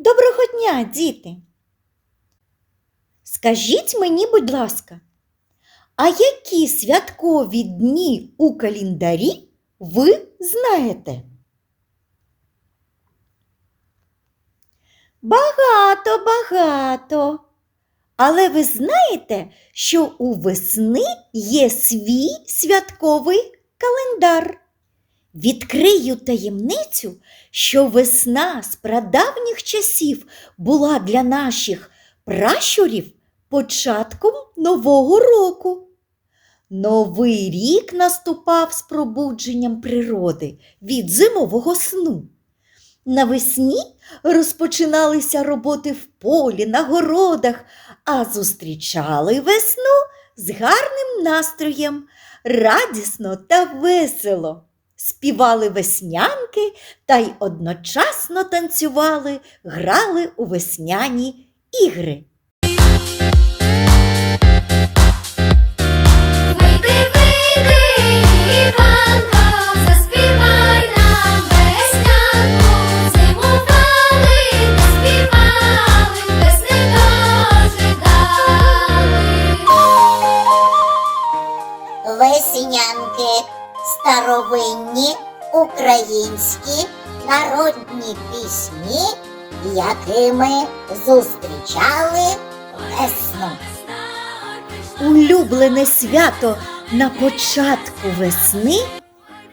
Доброго дня, діти. Скажіть мені, будь ласка, а які святкові дні у календарі ви знаєте? Багато, багато. Але ви знаєте, що у весни є свій святковий календар. Відкрию таємницю, що весна з прадавніх часів була для наших пращурів початком Нового року. Новий рік наступав з пробудженням природи від зимового сну. Навесні розпочиналися роботи в полі, на городах, а зустрічали весну з гарним настроєм, радісно та весело. Співали веснянки та й одночасно танцювали, грали у весняні ігри. Веснянки старовинні українські народні пісні, якими зустрічали весну. Улюблене свято на початку весни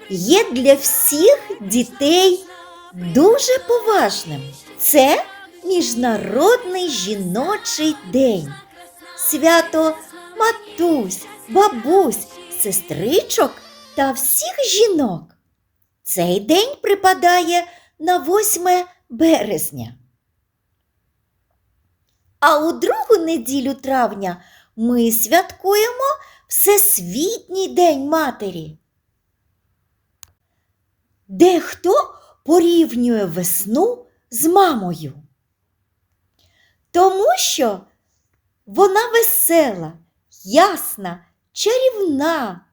є для всіх дітей дуже поважним. Це Міжнародний жіночий день. Свято матусь, бабусь, сестричок та всіх жінок. Цей день припадає на 8 березня. А у другу неділю травня ми святкуємо Всесвітній День Матері. Дехто порівнює весну з мамою, тому що вона весела, ясна, чарівна.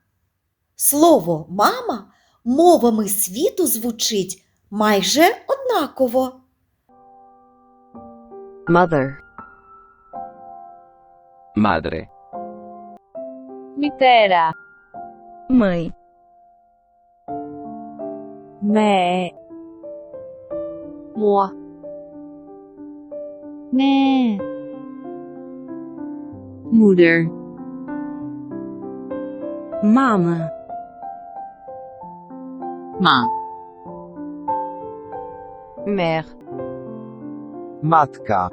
Слово мама мовами світу звучить майже однаково. mother, Madre. Мітера, mãe, ме, moi, แม่ moeder, mama, Main. Mère. Matka.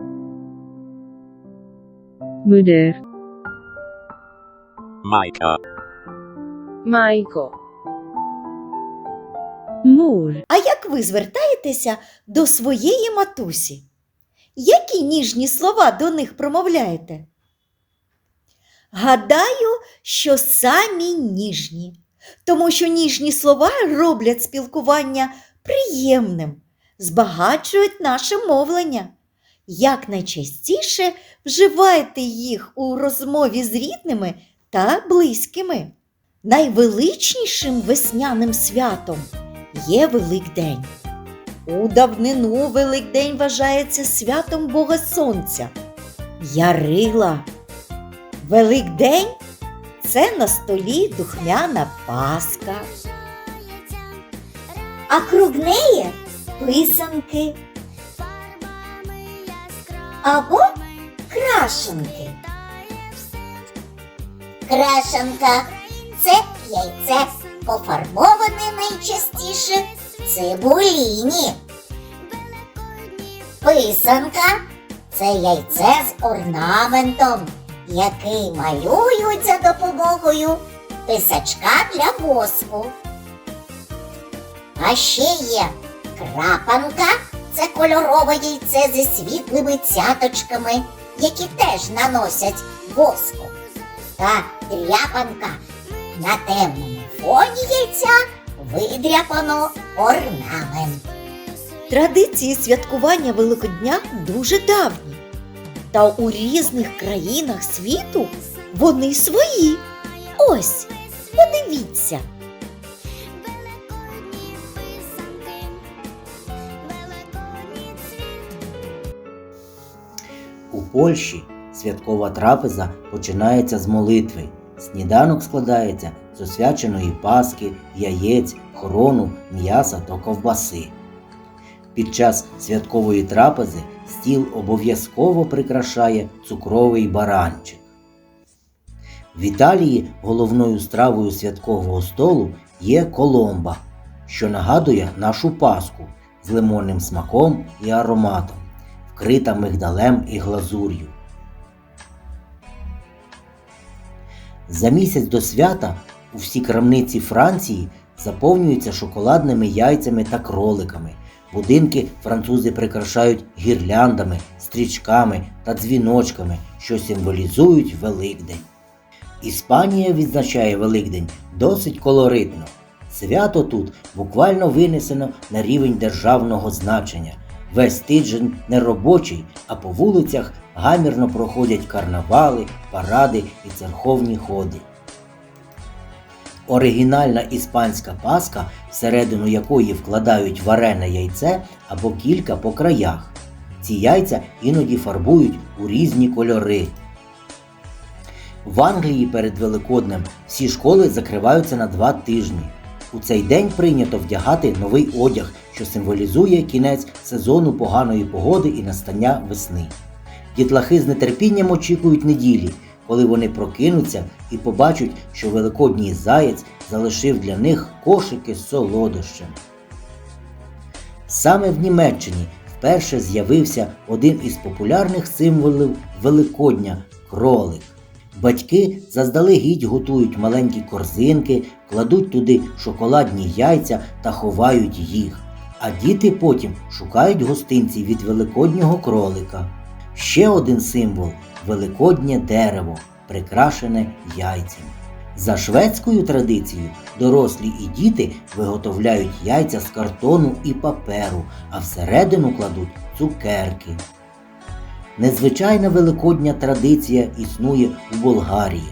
Moeder. Majka. Майко. Мур. А як ви звертаєтеся до своєї матусі? Які ніжні слова до них промовляєте? Гадаю, що самі ніжні тому що ніжні слова роблять спілкування приємним, збагачують наше мовлення. Як найчастіше вживайте їх у розмові з рідними та близькими. Найвеличнішим весняним святом є Великдень. У давнину Великдень вважається святом Бога Сонця. Ярила. Великдень це на столі духмяна паска. А круг неї писанки або крашенки. Крашенка це яйце, пофарбоване найчастіше цибуліні. Писанка це яйце з орнаментом, який малюють за допомогою писачка для воску. А ще є крапанка це кольорове яйце зі світлими цяточками, які теж наносять воску. Та дряпанка на темному фоні яйця видряпано орнамент. Традиції святкування Великодня дуже давні. Та у різних країнах світу вони свої. Ось, подивіться. У Польщі святкова трапеза починається з молитви. Сніданок складається з освяченої паски, яєць, хорону, м'яса та ковбаси. Під час святкової трапези стіл обов'язково прикрашає цукровий баранчик. В Італії головною стравою святкового столу є коломба, що нагадує нашу паску з лимонним смаком і ароматом, вкрита мигдалем і глазур'ю. За місяць до свята у всі крамниці Франції заповнюються шоколадними яйцями та кроликами. Будинки французи прикрашають гірляндами, стрічками та дзвіночками, що символізують Великдень. Іспанія відзначає Великдень досить колоритно. Свято тут буквально винесено на рівень державного значення. Весь тиждень не робочий, а по вулицях гамірно проходять карнавали, паради і церковні ходи. Оригінальна іспанська паска, всередину якої вкладають варене яйце або кілька по краях. Ці яйця іноді фарбують у різні кольори. В Англії перед Великоднем всі школи закриваються на два тижні. У цей день прийнято вдягати новий одяг, що символізує кінець сезону поганої погоди і настання весни. Дітлахи з нетерпінням очікують неділі, коли вони прокинуться і побачать, що великодній заєць залишив для них кошики з солодощами. Саме в Німеччині вперше з'явився один із популярних символів Великодня кролик. Батьки заздалегідь готують маленькі корзинки, кладуть туди шоколадні яйця та ховають їх. А діти потім шукають гостинці від великоднього кролика. Ще один символ великоднє дерево, прикрашене яйцями. За шведською традицією дорослі і діти виготовляють яйця з картону і паперу, а всередину кладуть цукерки. Незвичайна великодня традиція існує у Болгарії.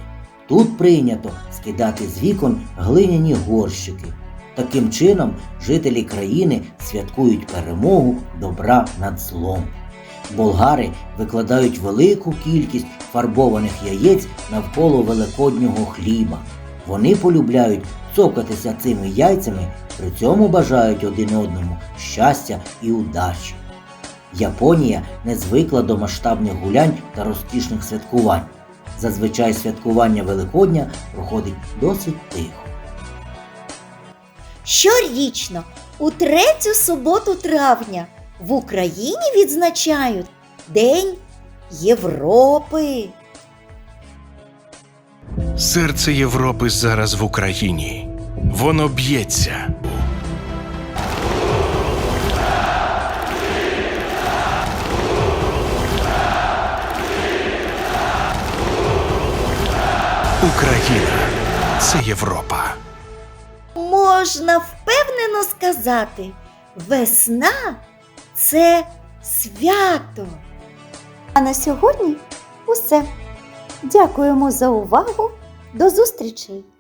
Тут прийнято скидати з вікон глиняні горщики. Таким чином жителі країни святкують перемогу добра над злом. Болгари викладають велику кількість фарбованих яєць навколо великоднього хліба. Вони полюбляють цокатися цими яйцями, при цьому бажають один одному щастя і удачі. Японія не звикла до масштабних гулянь та розкішних святкувань. Зазвичай святкування Великодня проходить досить тихо. Щорічно, у третю суботу травня, в Україні відзначають День Європи. Серце Європи зараз в Україні. Воно б'ється. Україна це Європа. Можна впевнено сказати, весна це свято. А на сьогодні усе. Дякуємо за увагу. До зустрічей!